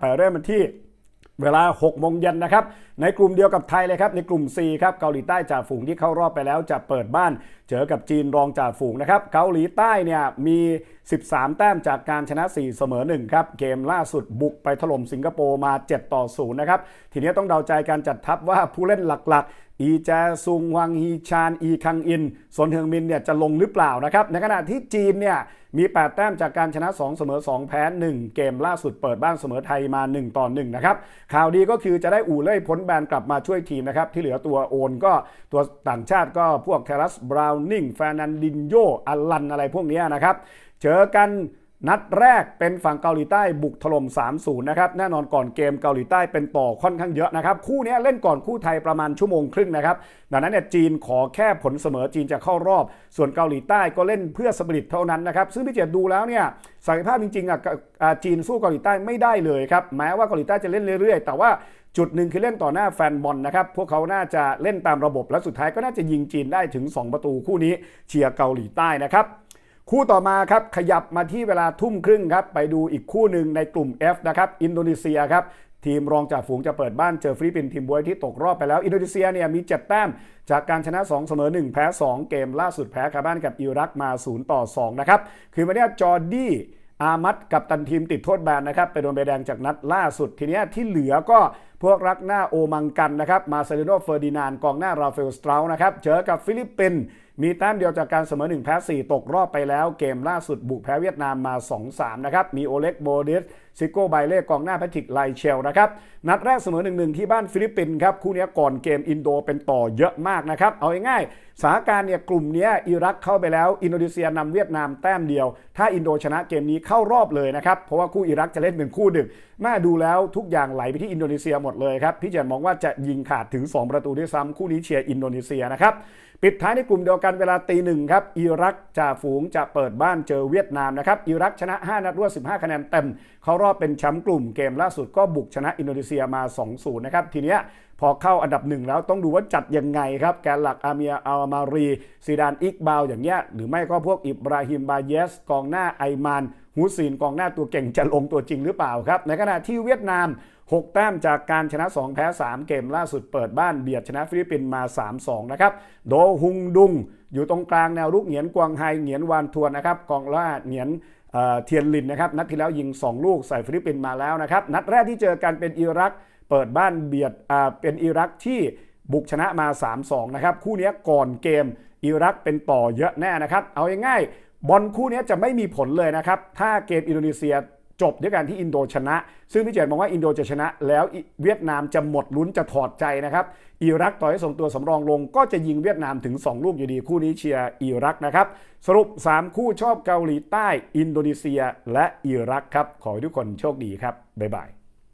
ไปเริ่มกันที่เวลา 6 โมงเย็นนะครับ ในกลุ่มเดียวกับไทยเลยครับ ในกลุ่ม C ครับ เกาหลีใต้จ่าฝูงที่เข้ารอบไปแล้วจะเปิดบ้าน เจอกับจีนรองจ่าฝูงนะครับ เกาหลีใต้เนี่ยมี 13 แต้มจากการชนะ 4 เสมอ 1 ครับ เกมล่าสุดบุกไปถล่มสิงคโปร์มา 7 ต่อ 0 นะครับ ทีนี้ต้องเดาใจการจัดทัพว่าผู้เล่นหลักๆอีแจซุงวังฮีชาน อีคังอินซนเฮงมินเนี่ยจะลงหรือเปล่านะครับในขณะที่จีนเนี่ยมี 8 แต้มจากการชนะ 2 เสมอ 2 แพ้ 1 เกมล่าสุดเปิดบ้านเสมอไทยมา 1 ต่อ 1 นะครับ ข่าวดีก็คือจะได้อู่เล่ยพ้นแบนกลับมาช่วยทีมนะครับ ที่เหลือตัวโอนก็ตัวต่างชาติก็พวกแครัสบราวนิงแฟนันดินโยอัลลันอะไรพวกนี้นะครับ เจอกัน นัดแรกเป็นฝั่งเกาหลีใต้บุกถล่ม 3-0 นะครับ แน่นอนก่อนเกมเกาหลีใต้เป็นต่อค่อนข้างเยอะนะครับ คู่นี้เล่นก่อนคู่ไทยประมาณชั่วโมงครึ่งนะครับ ดังนั้นเนี่ยจีนขอแค่ผลเสมอจีนจะเข้ารอบ ส่วนเกาหลีใต้ก็เล่นเพื่อสปริตเท่านั้นนะครับ ซึ่งพี่เจดดูแล้วเนี่ยศักยภาพจริงๆอะจีนสู้เกาหลีใต้ไม่ได้เลยครับ แม้ว่าเกาหลีใต้จะเล่นเรื่อยๆ แต่ว่าจุดหนึ่งคือเล่นต่อหน้าแฟนบอลนะครับ พวกเขาน่าจะเล่นตามระบบและสุดท้ายก็น่าจะยิงจีนได้ถึง 2 ประตูคู่นี้เชียร์เกาหลีใต้นะครับ คู่ต่อมาครับขยับมาที่เวลาทุ่มครึ่งครับไปดูอีกคู่หนึ่งในกลุ่ม F นะครับอินโดนีเซียครับทีมรองจากฝูงจะเปิดบ้านเจอฟิลิปปินส์ทีมบวยที่ตกรอบไปแล้ว อินโดนีเซียเนี่ยมี 7 แต้ม จากการชนะ 2 เสมอ 1 แพ้ 2 เกมล่าสุดแพ้คาบ้านกับอิรักมา 0 ต่อ 2 นะครับ คือวันนี้จอร์ดี้อามัดกับตันทีมติดโทษแบนนะครับ ไปโดนใบแดงจากนัดล่าสุดทีนี้ที่เหลือก็พวกรักหน้าโอมังกันนะครับ มาเซเลโนเฟอร์ดินานกองหน้าราฟาเอลสตรานะครับ เจอกับฟิลิปปินส์มีแต้มเดียวจากการเสมอ1แพ้4 ตกรอบไปแล้ว เกมล่าสุดบุกแพ้เวียดนามมา 2-3 นะครับ มีโอเล็กโบเดสซิโก้ไบเล่กองหน้าแพทริกไลเชลนะครับ นัดแรกเสมอ1-1ที่บ้านฟิลิปปินส์ครับ คู่นี้ก่อนเกมอินโดเป็นต่อเยอะมากนะครับ เอาง่ายๆสถานการณ์เนี่ยกลุ่มนี้อิรักเข้าไปแล้ว อินโดนีเซียนำเวียดนามแต้มเดียว ถ้าอินโดชนะเกมนี้เข้ารอบเลยนะครับเพราะว่าคู่อิรักจะเล่นเป็นคู่ดึกน่าดูแล้วทุกอย่างไหลไปที่อินโดนีเซียหมดเลยครับพี่เจมมองว่าจะยิงขาดถึง 2 ประตูด้วยซ้ำคู่นี้เชียร์อินโดนีเซียนะครับปิดท้ายในกลุ่มเดียวกันเวลาตีหนึ่งครับอิรักจ่าฝูงจะเปิดบ้านเจอเวียดนามนะครับอิรักชนะ 5 นัดรวด15 คะแนนเต็ม เขารอบเป็นแชมป์กลุ่มเกมล่าสุดก็บุกชนะอินโดนีเซียมา 2-0 นะครับทีเนี้ย อเข้าอันดับหนึ่งแล้วต้องดูว่าจัดยังไงครับแกนหลักอาเมียอัลมารีซีดานอิกบาวอย่างเงี้ยหรือไม่ก็พวกอิบราฮิมบาเยส กองหน้าไอมานฮูซีนกองหน้าตัวเก่งจะลงตัวจริงหรือเปล่าครับ ในขณะที่เวียดนาม 6 แต้มจากการชนะ 2 แพ้ 3 เกมล่าสุดเปิดบ้านเบียดชนะฟิลิปปินส์มา 3-2 นะครับ โดฮุงดุง อยู่ตรงกลางแนวรุกเหงียนกวางไฮเหงียนวานทวนนะครับกองล่าเหงียนเอ่อเทียนลินนะครับนัดที่แล้วยิง 2 ลูกใส่ฟิลิปปินส์มาแล้วนะครับนัดแรกที่เจอกันเป็นอิรัก เปิดบ้านเบียดอ่าเป็นอิรักที่บุกชนะมา 3-2 นะครับ คู่นี้ก่อนเกมอิรักเป็นต่อเยอะแน่นะครับ เอาง่ายๆบอลคู่นี้จะไม่มีผลเลยนะครับ ถ้าเกมอินโดนีเซียจบด้วยการที่อินโดชนะ ซึ่งพี่เจตมองว่าอินโดจะชนะ แล้วเวียดนามจะหมดลุ้นจะถอดใจนะครับอิรักต่อให้ส่งตัวสำรองลง ก็จะยิงเวียดนามถึง 2 ลูกอยู่ดีคู่นี้เชียร์อิรักนะครับ สรุป 3 คู่ชอบเกาหลีใต้ อินโดนีเซีย และอิรักครับขอให้ทุกคนโชคดีครับบ๊ายบาย